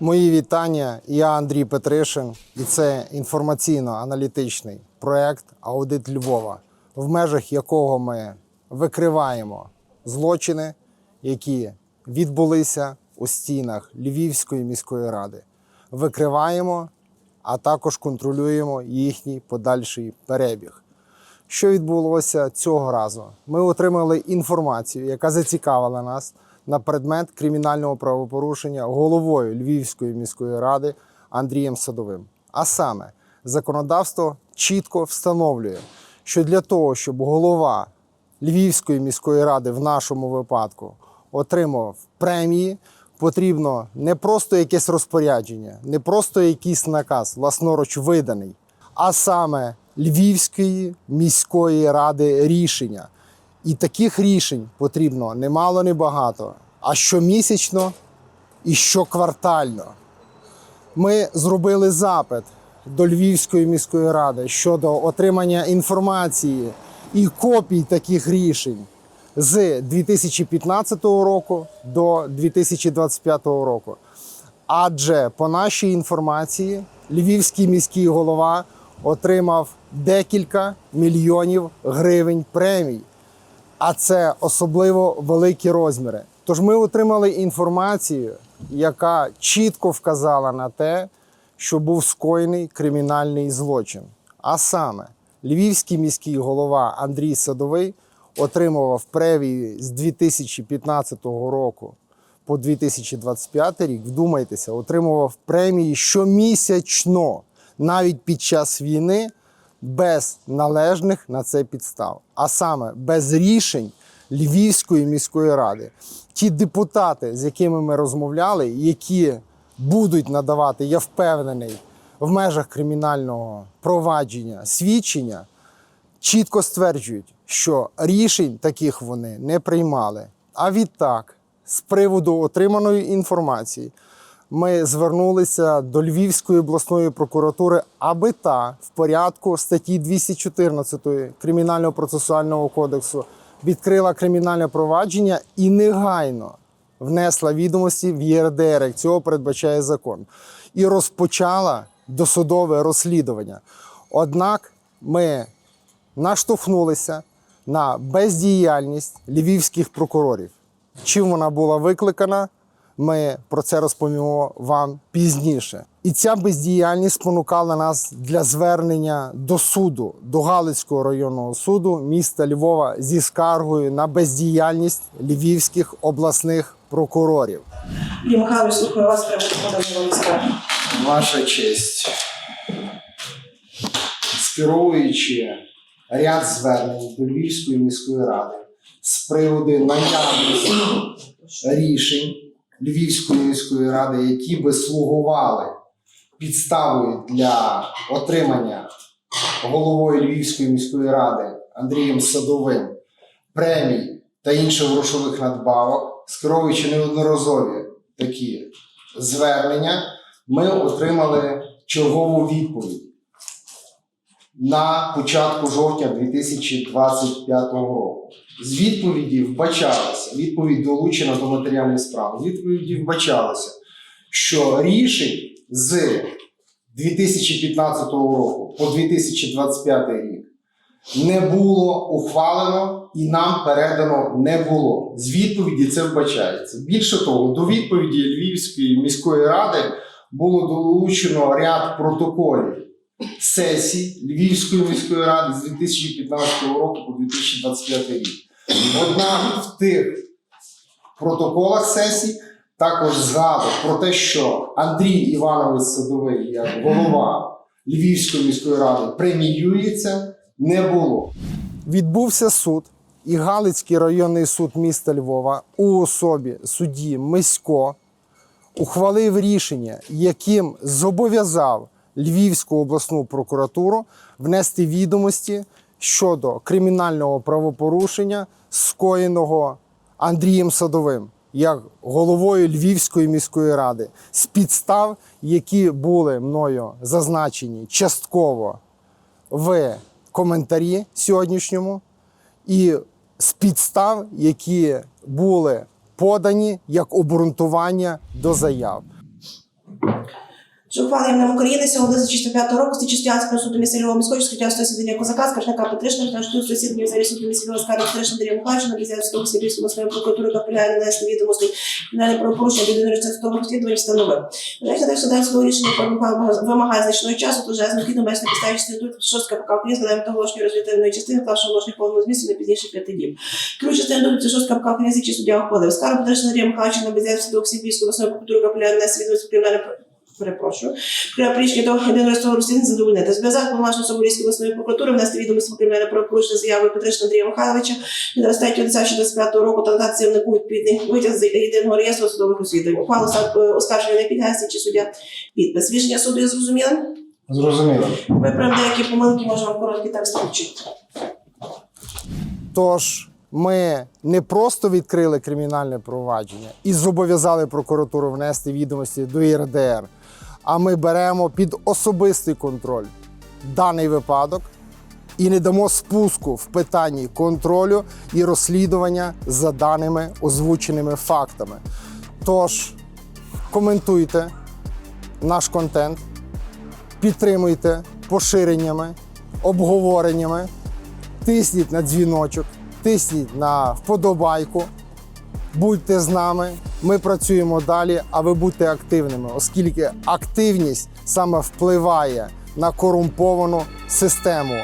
Мої вітання. Я Андрій Петришин, і це інформаційно-аналітичний проект Аудит Львова, в межах якого ми викриваємо злочини, які відбулися у стінах Львівської міської ради. Викриваємо, а також контролюємо їхній подальший перебіг. Що відбулося цього разу? Ми отримали інформацію, яка зацікавила нас на предмет кримінального правопорушення головою Львівської міської ради Андрієм Садовим. А саме, законодавство чітко встановлює, що для того, щоб голова Львівської міської ради в нашому випадку отримав премії, потрібно не просто якесь розпорядження, не просто якийсь наказ, власноруч виданий, а саме Львівської міської ради рішення. І таких рішень потрібно немало, не багато, а щомісячно і щоквартально. Ми зробили запит до Львівської міської ради щодо отримання інформації і копій таких рішень з 2015 року до 2025 року. Адже по нашій інформації Львівський міський голова отримав декілька мільйонів гривень премій, а це особливо великі розміри. Тож ми отримали інформацію, яка чітко вказала на те, що був скоєний кримінальний злочин. А саме, львівський міський голова Андрій Садовий отримував премії з 2015 року по 2025 рік, вдумайтеся, отримував премії щомісячно, навіть під час війни, без належних на це підстав, а саме без рішень Львівської міської ради. Ті депутати, з якими ми розмовляли, які будуть надавати, я впевнений, в межах кримінального провадження свідчення, чітко стверджують, що рішень таких вони не приймали. А відтак, з приводу отриманої інформації, ми звернулися до Львівської обласної прокуратури, аби та в порядку статті 214 Кримінального процесуального кодексу відкрила кримінальне провадження і негайно внесла відомості в ЄРДР, як цього передбачає закон, і розпочала досудове розслідування. Однак ми наштовхнулися на бездіяльність львівських прокурорів. Чим вона була викликана, ми про це розповімо вам пізніше. І ця бездіяльність спонукала нас для звернення до суду, до Галицького районного суду міста Львова зі скаргою на бездіяльність львівських обласних прокурорів. Юрій Михайлович, слухаю вас прямо подання. Ваша честь, скеровуючи ряд звернень до Львівської міської ради з приводу наявності рішень Львівської міської ради, які би слугували підставою для отримання головою Львівської міської ради Андрієм Садовим премій та інших грошових надбавок, скеровуючи неодноразові такі звернення, ми отримали чергову відповідь на початку жовтня 2025 року. З відповіді вбачалося, відповідь долучена до матеріальної справи. Відповіді вбачалося, що рішень з 2015 року по 2025 рік не було ухвалено і нам передано не було. З відповіді це вбачається. Більше того, до відповіді Львівської міської ради було долучено ряд протоколів сесій Львівської міської ради з 2015 року по 2025 рік. Однак в тих протоколах сесій також згадок про те, що Андрій Іванович Садовий, як голова Львівської міської ради, преміюється, не було. Відбувся суд, і Галицький районний суд міста Львова у особі судді Мисько ухвалив рішення, яким зобов'язав Львівську обласну прокуратуру внести відомості щодо кримінального правопорушення, скоєного Андрієм Садовим як головою Львівської міської ради з підстав, які були мною зазначені частково в коментарі сьогоднішньому, і з підстав, які були подані як обґрунтування до заяв. Що ухваленням України сьогодні за 65 року статті Частянського суду місцевого міського скриття засідання козака, скаржника Петришина, та шту засідання взагалі суду місцевого скаржника Петришина Дар'я Михайловича, на Бізянського Сибірської обласної прокуратури, яка полягає нанести відомостей на правопорушення від 11 розслідування встановив. Вважається, що суденського рішення вимагає- значного часу, тож з необхідно без підставі частини тут шостка КПК України складаємо та оголошення розвітальної частини, вклавши оголошення повного змісту не пізніше п'яти діб. Ключ частини це шостка КПК України, який суддя ухвалив. Скарб Петришина Дар'я Михайловича на Бізянського Сибірської обласної прокуратури, яка полягає нанести відомості кримінальне Перепрошую. При прийшли до єдиного рестового розслідування задовольнити. Зв'язок повноважно Соболівської обласної прокуратури внести відомості про кримінальне правопорушення заявою Петрична Андрія Михайловича від 23.10.25 року та надати заявнику відповідний витяг з єдиного реєстру судових розслідувань. Ухвалу е, оскарження не підгасить чи суддя підпис. Рішення суду є зрозумілим? Зрозуміло. Виправимо деякі помилки, може вам короткий текст включити. Тож ми не просто відкрили кримінальне провадження і зобов'язали прокуратуру внести відомості до ЄРДР, а ми беремо під особистий контроль даний випадок і не дамо спуску в питанні контролю і розслідування за даними озвученими фактами. Тож коментуйте наш контент, підтримуйте поширеннями, обговореннями тисніть на дзвіночок, тисніть на вподобайку. Будьте з нами, ми працюємо далі, а ви будьте активними, оскільки активність саме впливає на корумповану систему